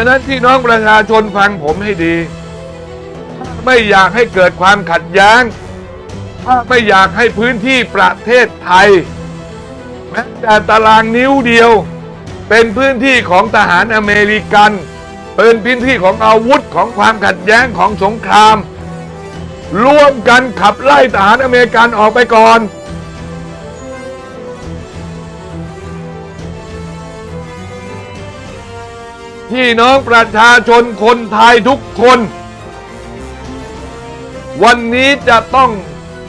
ฉะนั้นพี่น้องประชาชนฟังผมให้ดี ไม่อยากให้เกิดความขัดแย้ง ไม่อยากให้พื้นที่ประเทศไทยแม้แต่ตารางนิ้วเดียว เป็นพื้นที่ของทหารอเมริกัน เป็นพื้นที่ของอาวุธของความขัดแย้งของสงคราม ร่วมกันขับไล่ทหารอเมริกันออกไปก่อน พี่น้องประชาชนคนไทยทุกคน วันนี้จะต้อง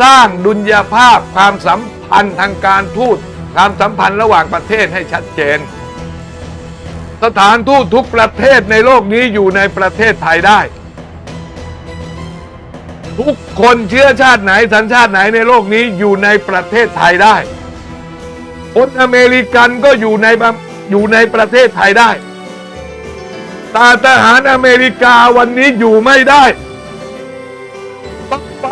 สร้างดุลยภาพความสัมพันธ์ทางการทูตความสัมพันธ์ระหว่างประเทศให้ชัดเจน สถานทูตทุกประเทศในโลกนี้อยู่ในประเทศไทยได้ ทุกคนเชื้อชาติไหนสัญชาติไหนในโลกนี้อยู่ในประเทศไทยได้คนอเมริกันก็อยู่ในอยู่ในประเทศไทยได้ แต่ทหารอเมริกาวันนี้อยู่ไม่ได้ต้องไป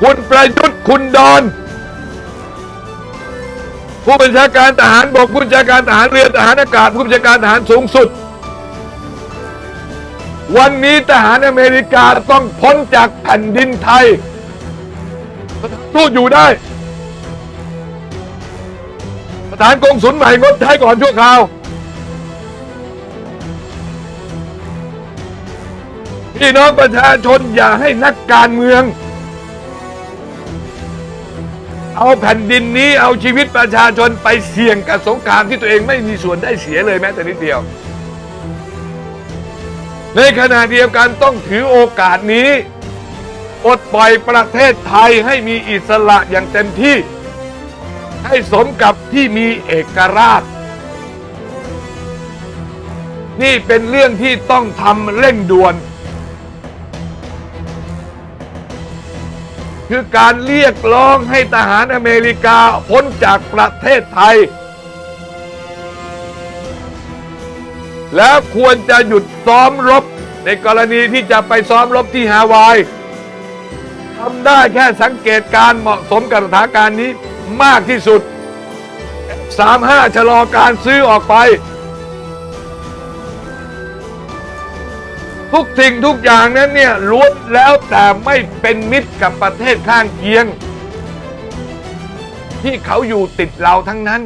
คุณประยุทธ์คุณดอน ผู้บัญชาการทหารบกผู้บัญชาการทหารเรือทหารอากาศผู้บัญชาการทหารสูงสุด วันนี้ทหารอเมริกาต้องพ้นจากแผ่นดินไทยทูตอยู่ได้ สถานกงสุลใหม่งดใช้ก่อนชั่วคราว พี่น้องประชาชนอย่าให้นักการเมือง เอาแผ่นดินนี้เอาชีวิตประชาชนไปเสี่ยงกับสงครามที่ตัวเองไม่มีส่วนได้เสียเลยแม้แต่นิดเดียว ในขณะเดียวกันต้องถือโอกาสนี้ปลดปล่อยประเทศไทยให้มีอิสระอย่างเต็มที่ ให้สมกับที่มีเอกราช นี่เป็นเรื่องที่ต้องทำเร่งด่วน คือการเรียกร้องให้ทหารอเมริกาพ้นจากประเทศไทย แล้วควรจะหยุดซ้อมรบในกรณีที่จะไปซ้อมรบที่ฮาวายทำได้แค่สังเกตการเหมาะสมกับสถานการณ์นี้ มากที่สุด 35 ชะลอการซื้อออกไป ทุกสิ่งทุกอย่างนั้นเนี่ยล้วนแล้วแต่ไม่เป็นมิตรกับประเทศข้างเคียง ที่เขาอยู่ติดเราทั้งนั้น